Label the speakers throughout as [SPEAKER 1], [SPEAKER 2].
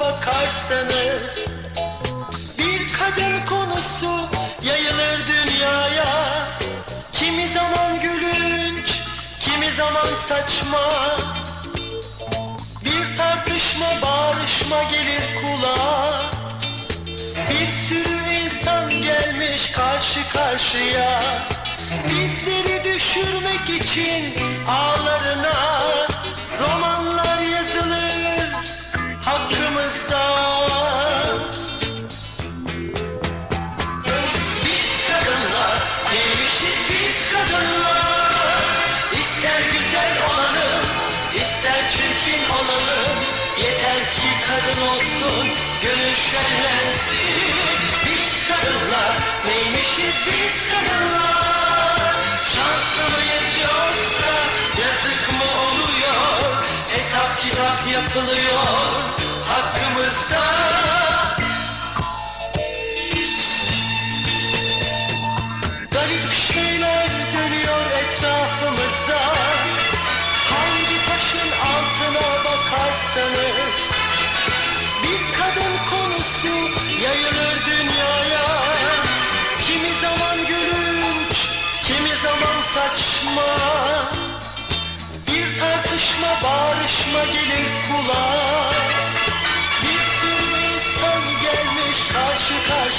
[SPEAKER 1] bakarsanız Bir kadın konusu yayılır dünyaya. Kimi zaman gülünç, kimi zaman saçma. Bir tartışma, bağrışma gelir kulağa Bir sürü insan gelmiş karşı karşıya. Bizleri düşürmek için ağlarına kadın olsun gönül şenlensin. Biz kadınlar neymişiz biz kadınlar? Şanslı mıyız yoksa yazık mı oluyor? Hesap kitap yapılıyor hakkımızda. Garip şeyler dönüyor etrafımızda. Hangi taşın altına bakarsanız Bir kadın konusu yayılır dünyaya. Kimi zaman gülünç, kimi zaman saçma. Bir tartışma, bağrışma gelir kulağa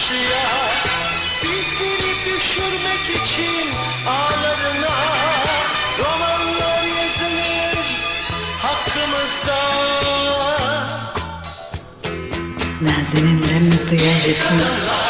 [SPEAKER 1] karşıya. Bizleri düşürmek için ağlarına Romanlar yazılır hakkımızda.
[SPEAKER 2] Nazenin müziğe ritim
[SPEAKER 1] Değişiz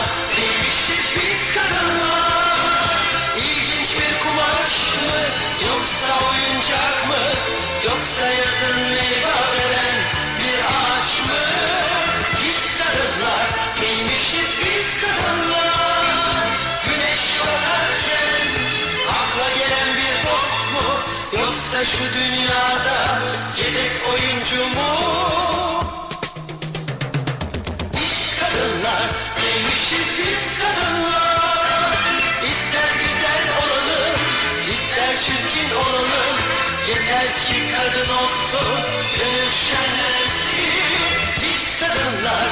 [SPEAKER 1] Yoksa şu dünyada Yedek oyuncu mu biz kadınlar neymişiz biz kadınlar? İster güzel olalım ister çirkin olalım. Yeter ki kadın olsun gönül şenlensin. Biz kadınlar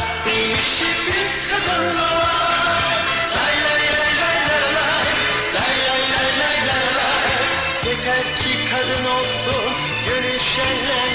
[SPEAKER 1] gönül